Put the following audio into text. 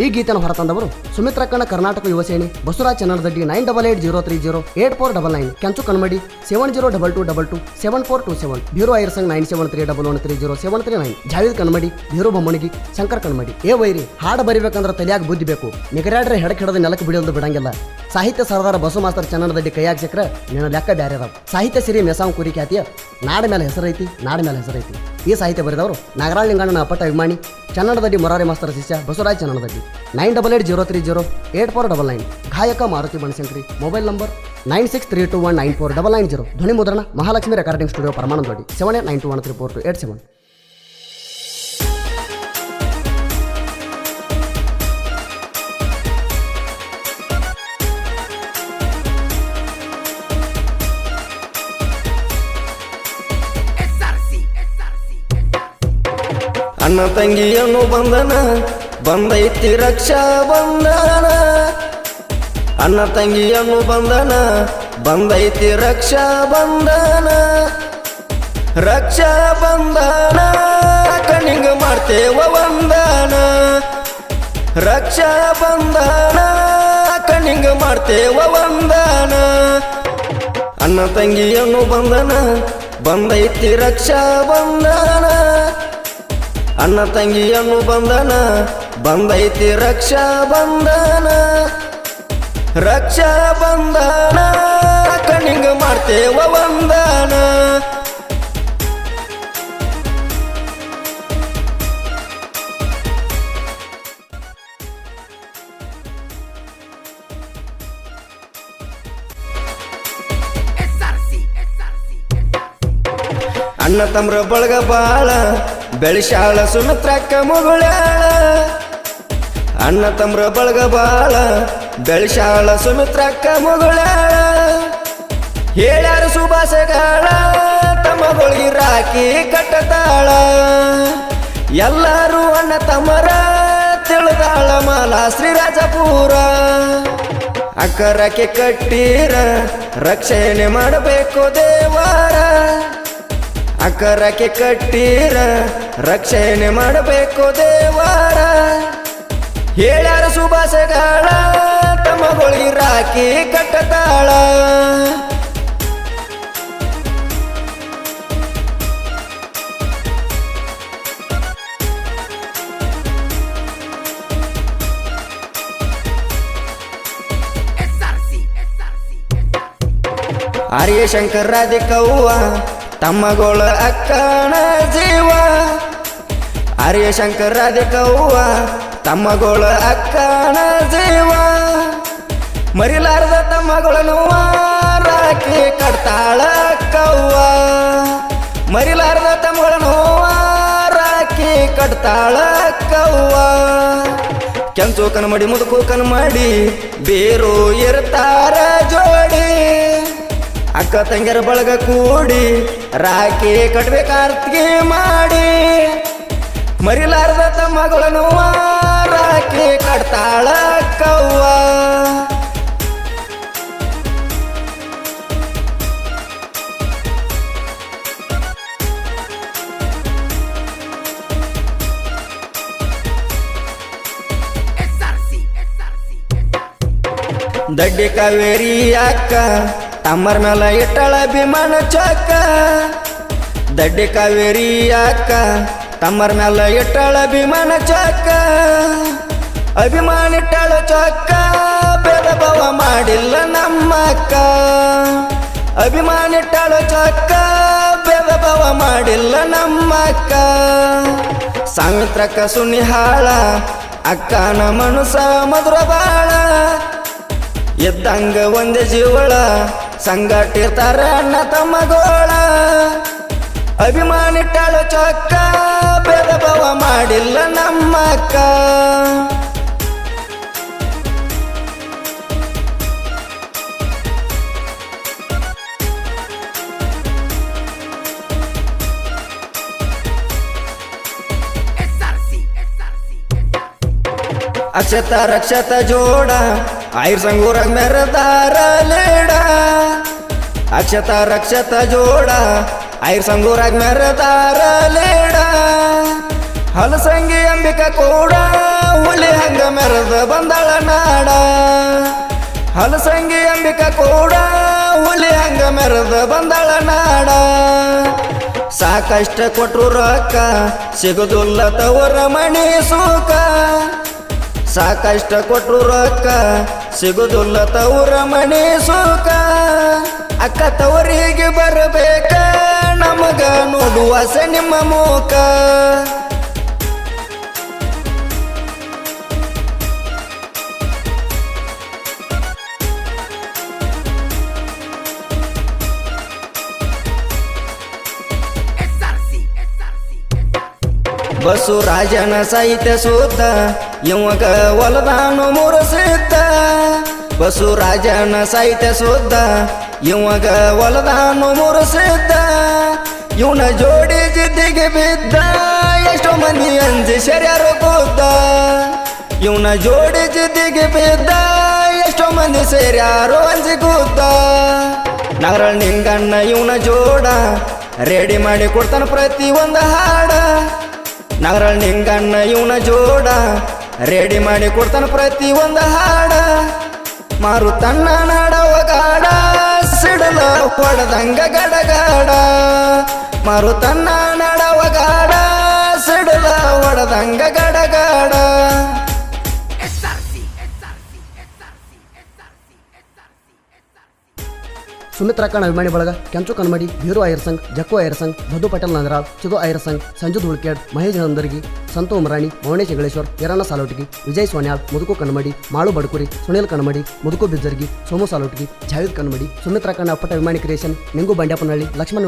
ಈ ಗೀತೆಯನ್ನು ಹೊರತಂದವರು ಸುಮಿತ್ರಕ್ಕನ Karnataka Yuva Sene, Basavaraj Channadadaddi nine double eight zero three zero eight four double nine, Kenchu Kanmadi seven zero double two double two seven four two seven, bureau ಐರ್ ಸಂಗ್ nine seven three double one three zero seven three nine, Javed Kanmadi bureau Bommanigi, Shankar Kanmadi ಏ ವೈರಿ, ಹಾಡು ಬರಿಬೇಕಂದ್ರೆ ತಲೆಯಾಗಿ ಬುದ್ಧಿ ಬೇಕು. ನಿಗರಾಡ್ರೆ ಹೆಡಕ್ ಹಿಡಿದು ನೆಲಕ್ಕೆ ಬಿಡೋದು ಬಿಡಂಗಿಲ್ಲ. ಸಾಹಿತ್ಯ ಸರದಾರ ಬಸು ಮಾಸ್ತರ್ ಚನ್ನಡದಡ್ಡಿ ಕೈಯಾಗ ಚಕ್ರ ನಿನ್ನ ಲೆಕ್ಕ ಬ್ಯಾರೆ ಅದಾವ. ಸಾಹಿತ್ಯ ಸಿರಿ ಮೆಸಾವ್ ಕುರಿ ಖ್ಯಾತಿಯ ನಾಡ ಮೇಲೆ ಹೆಸರೈತಿ, ನಾಡ ಮೇಲೆ ಹೆಸರೈತಿ. ಈ ಸಾಹಿತ್ಯ ಬರೆದವರು ನಾಗರಾಳ್ ಲಿಂಗಣ್ಣನ ಅಭಿಮಾನಿ ಚನ್ನಡದಡ್ಡಿ ಮೊರಾರಿ ಮಾಸ್ತರ ಶಿಷ್ಯ Basavaraj Channadadaddi nine double eight zero three zero eight four double nine. ಗಾಯಕ Maruti Banasankri mobile number nine six three two one nine four double nine zero. ಧ್ವನಿ ಮುದ್ರಣ, Mahalakshmi recording studio Paramanandavadi seven eight nine two one three four two eight seven ಅಣ್ಣ ತಂಗಿಯನ್ನು ಬಂಧನ ಬಂದೈತಿ ರಕ್ಷಾ ಬಂಧನ ಅಣ್ಣ ತಂಗಿಯನ್ನು ಬಂಧನ, ಬಂದೈತಿ ರಕ್ಷಾ ಬಂಧನ ರಕ್ಷಾ ಬಂಧನ ಕಣ್ಣಿಂಗ್ ಮಾಡ್ತೇವ ವಂದನ ರಕ್ಷಾ ಬಂಧನ ಕಣ್ಣಿಂಗ್ ಮಾಡ್ತೇವ ವಂದನ, ಅಣ್ಣ ತಂಗಿಯನ್ನು ಬಂಧನ, ಬಂದೈತಿ ರಕ್ಷಾ ಬಂಧನ ಅಣ್ಣ ತಂಗಿಯನ್ನು ಬಂಧನ ಬಂದೈತಿ ರಕ್ಷಾ ಬಂಧನ. ರಕ್ಷಾ ಬಂಧನ, ಕಣ್ಣಿಂಗ್ ಮಾಡ್ತೇವ ವಂದನ. ಅಣ್ಣ ತಮ್ರ ಬಳಗ ಬಾಳ ಬೆಳಿಶಾಳ ಸುಮಿತ್ರಕ್ಕ ಮುಗುಳ್ಯಾಳ. ಅಣ್ಣ ತಮ್ರ ಬಳಗ ಬಾಳ ಅಕ್ಕ ಸುಮಿತ್ರಕ್ಕ ಹೇಳ್ಯಾರು ಸುಭಾಷಗಾಳ ತಮ್ಮ ತಮ್ಮಗಳಿಗೆ ರಾಕಿ ಕಟ್ಟತಾಳ. ಎಲ್ಲರೂ ಅಣ್ಣ ತಮ್ಮರ ತಿಳಿದಾಳ ಮಾಲ ಶ್ರೀರಾಜಪುರ. ಅಕ್ಕರಕ್ಕೆ ಕಟ್ಟೀರ, ರಕ್ಷಣೆ ಮಾಡಬೇಕು ದೇವಾರ. ಅಕ್ಕರಕ್ಕೆ ಕಟ್ಟೀರ, ರಕ್ಷಣೆ ಮಾಡಬೇಕು ದೇವರ. ಹೇಳ್ಯಾರ ಸುಭಾಷಗಳ ತಮ್ಮಗಳಿಗೆ ರಾಖಿ ಕಟ್ಟತಾಳ. ಆರ್ಯ ಶಂಕರ ರಾಧಿಕವ್ವ ತಮ್ಮಗೋಳ ಅಕ್ಕಣ ಜೀವ. ಆರ್ಯ ಶಂಕರ ರಾಧಿಕವ್ವ ತಮ್ಮಗೋಳ ಅಕ್ಕನ ಜೀವ. ಮರಿಲಾರದ ತಮ್ಮಗಳನ್ನು ರಾಕಿ ಕಟ್ತಾಳ ಕವ್ವ. ಮರಿಲಾರದ ತಮ್ಮಗಳನ್ನು ರಾಕಿ ಕಟ್ತಾಳ ಕವ್ವ. ಕೆಂಚು ಕನ್ಮಡಿ ಮುದುಕು ಕನ್ಮಡಿ ಬೇರು ಇರ್ತಾರ ಜೋಡಿ. ಅಕ್ಕ ತಂಗಿಯರ ಬಳಗ ಕೂಡಿ, ರಾಕಿ ಕಟ್ಬೇಕಾರ್ತಿಗೆ ಮಾಡಿ. ಮರಿಲಾರದ ತಮ್ಮಗಳನ್ನು ರಾಕಿ ಕಟ್ತಾಳ ಕವ್ವ. ದಡ್ಡಿ ಕಾವೇರಿ ಅಕ್ಕ ತಮ್ಮರ ಮೇಲೆ ಇಟ್ಟಳ ವಿಮಾನ ಚಾಕ. ದಡ್ಡಿ ಕಾವೇರಿ ಅಕ್ಕ ತಮ್ಮರ ಮೇಲೆ ಇಟ್ಟಳ ವಿಮಾನ ಚೊಕ್ಕ ಅಭಿಮಾನ ಚಕ್ಕ ಚೊಕ್ಕ ಭೇದ ಮಾಡಿಲ್ಲ ನಮ್ಮಕ್ಕ. ಅಭಿಮಾನಿಟ್ಟಳು ಚಕ್ಕ ಇಟ್ಟಳ ಚೊಕ್ಕ ಭೇದ ಭಾವ ಮಾಡಿಲ್ಲ ನಮ್ಮಕ್ಕ. ಸಾವಿತ್ರಕ್ಕ ಸುನಿ ಹಾಳ ಅಕ್ಕನ ಮನುಸ ಮಧುರ ಬಾಳ. ಎದ್ದಂಗ ಒಂದೇ ಜೀವಳ ಸಂಗಟಿರ್ತಾರ ಅಣ್ಣ ತಮ್ಮಗೋಳ ಅಭಿಮಾನಿಟ್ಟಳು ಚೊಕ್ಕ ಭೇದ ಮಾಡಿಲ್ಲ ನಮ್ಮ ಅಕ್ಷತ ರಕ್ಷತ ಜೋಡ, ಆಯುರ್ ಸಂಗೂರ ಮೆರದಾರ ಲೇಡ. ಅಕ್ಷತ ರಕ್ಷತ ಜೋಡ, ಆಯುರ್ ಸಂಗೂರ ಮೆರದಾರ ಲೇಡ. ಹಲಸಂಗಿ ಅಂಬಿಕ ಕೂಡ, ಹುಲಿ ಹಂಗ ಮೆರದ ಬಂದಳ ನಾಡ. ಹಲಸಂಗಿ ಅಂಬಿಕ ಕೂಡ, ಹುಲಿ ಹಂಗ ಮೆರದ ಬಂದಳ ನಾಡ. ಸಾಕಷ್ಟ ಕೊಟ್ಟರು ರೊಕ್ಕ ಸಿಗುದಿಲ್ಲ ತವರ ಮಣಿ ಸುಖ. ಸಾಕಷ್ಟ ಕೊಟ್ಟರು ರೊಕ್ಕ ಸಿಗುದಿಲ್ಲ ತವರ ಮನೆ ಸುಖ. ಅಕ್ಕ ತವರಿಗೆ ಬರಬೇಕ, ನಮಗ ನೋಡುವಾಸ ನಿಮ್ಮ ಮುಖ ಬಸು ರಾಜನ ಸಾಹಿತ್ಯ ಸೂತ ಇವಾಗ ಹೊಲದಾನು ಮುರಸಿದ್ದ ಬಸ್ಸು ರಾಜನ ಸಾಹಿತ್ಯ ಸುದ್ದ ಇವಾಗ ಹೊಲದಾನು ಮುರಸಿದ್ದ, ಇವನ ಜೋಡಿ ಜಿದ್ದಿಗೆ ಬಿದ್ದ. ಎಷ್ಟೋ ಮಂದಿ ಅಂಜಿ ಶರ್ಯಾರು ಕೂತ ಇವನ ಜೋಡಿ ಜಿದ್ದಿಗೆ ಬಿದ್ದ, ಎಷ್ಟೋ ಮಂದಿ ಸೇರ್ಯಾರು ಅಂಜಿ ಕೂತ ನಗರ ನಿಂಗಣ್ಣ ಇವನ ಜೋಡ, ರೆಡಿ ಮಾಡಿ ಕೊಡ್ತಾನ ಪ್ರತಿ ಒಂದು ಹಾಡ. ನಗರ ನಿಂಗಣ್ಣ ಇವನ ಜೋಡ ರೆಡಿ ಮಾಡಿ ಕೊಡ್ತಾನ ಪ್ರತಿ ಒಂದು ಹಾಡ. ಮಾರು ತನ್ನ ನಾಡವ ಗಾಡ ಸಿಡಲ ಹೊಡೆದಂಗ ಗಡಗಾಡ. ಮಾರು ತನ್ನ ನಾಡವ ಗಾಡ ಸಿಡಲ ಹೊಡೆದಂಗ ಗಡಗಾಡ. ಸುಮಿತ್ರಾ ವಿಮಾನಿ ಅಭಿಮಾನಿ ಬಳಗ, ಕೆಂಚು ಕನ್ಮಡಿ ಬೀರು ಅಯ್ಯರ್ ಸಂಘ್, ಜಕ್ಕು ಅಯ್ಯರ್ ಸಂಘ್, ಮಧು ಪಟೇಲ್ ನಂದರಾವ್ ಚಿದು ಅಯ್ಯರ್ ಸಂಘ್, ಸಂಜು ಧುಳ್ಕೇಡ್ ಮಹೇಶ್ ಹಂದರ್ಗಿ ಸಂತು ಉಮರಾಣಿ, ಮೌನೇಶ್ ಹೆಗಳೇಶ್ವರ್ ಯರಣ್ಣ ಸಾಲೋಟಿಗಿ, ವಿಜಯ್ ಸೋನ್ಯಾಲ್ ಮುದುಕು ಕನ್ಮಡಿ ಮಾಳು ಬಡ್ಕುರಿ, ಸುನೀಲ್ ಕನ್ಮಡಿ ಮುದುಕು ಬಿಜರ್ಗಿ ಸೋಮು ಸಾಲೋಟಿಗಿ, ಜಾವೇದ್ ಕನ್ಮಡಿ ಸುಮಿತ್ ಖಾನ್ ಅಪ್ಪಟ ಅಭಿಮಾನಿ ಕ್ರಿಯೇಷನ್, ನಿಂಗು ಬಂಡ್ಯಾಪನಹಳ್ಳಿ ಲಕ್ಷ್ಮಣ್